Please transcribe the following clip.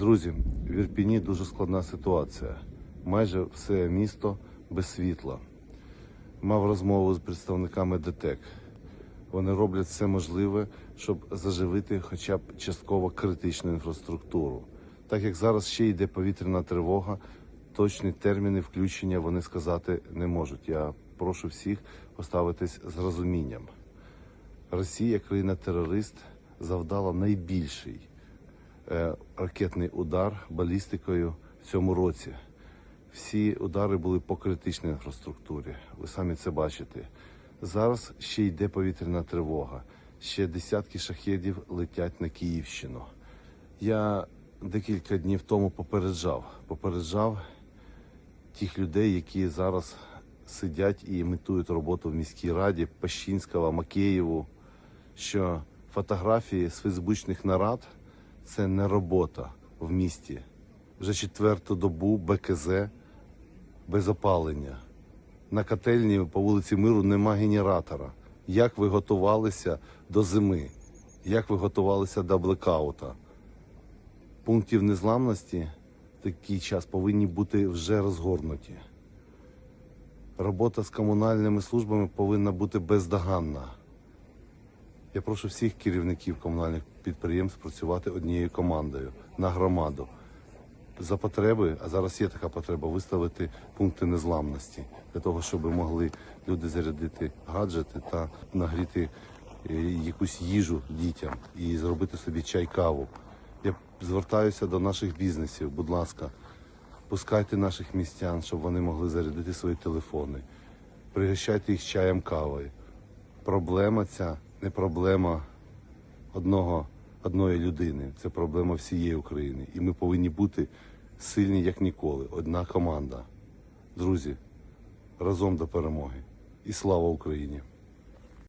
Друзі, в Ірпіні дуже складна ситуація. Майже все місто без світла. Мав розмову з представниками ДТЕК. Вони роблять все можливе, щоб заживити хоча б частково критичну інфраструктуру. Так як зараз ще йде повітряна тривога, точні терміни включення вони сказати не можуть. Я прошу всіх поставитись з розумінням. Росія, країна-терорист, завдала найбільший ракетний удар балістикою в цьому році. Всі удари були по критичній інфраструктурі. Ви самі це бачите. Зараз ще йде повітряна тривога. Ще десятки шахедів летять на Київщину. Я декілька днів тому попереджав, попереджав тих людей, які зараз сидять і імітують роботу в міській раді Пащинського, Макеєву, що фотографії з фейсбучних нарад це не робота в місті. Вже четверту добу БКЗ без опалення. На котельні по вулиці Миру нема генератора. Як ви готувалися до зими? Як ви готувалися до блекаута? Пунктів незламності в такий час повинні бути вже розгорнуті. Робота з комунальними службами повинна бути бездоганна. Я прошу всіх керівників комунальних підприємств працювати однією командою на громаду. За потреби, а зараз є така потреба, виставити пункти незламності для того, щоб могли люди зарядити гаджети та нагріти е, якусь їжу дітям і зробити собі чай каву. Я звертаюся до наших бізнесів, будь ласка, пускайте наших містян, щоб вони могли зарядити свої телефони. Пригощайте їх чаєм кавою. Проблема ця не проблема одного, одної людини, це проблема всієї України. І ми повинні бути сильні як ніколи. Одна команда. Друзі, разом до перемоги. І слава Україні!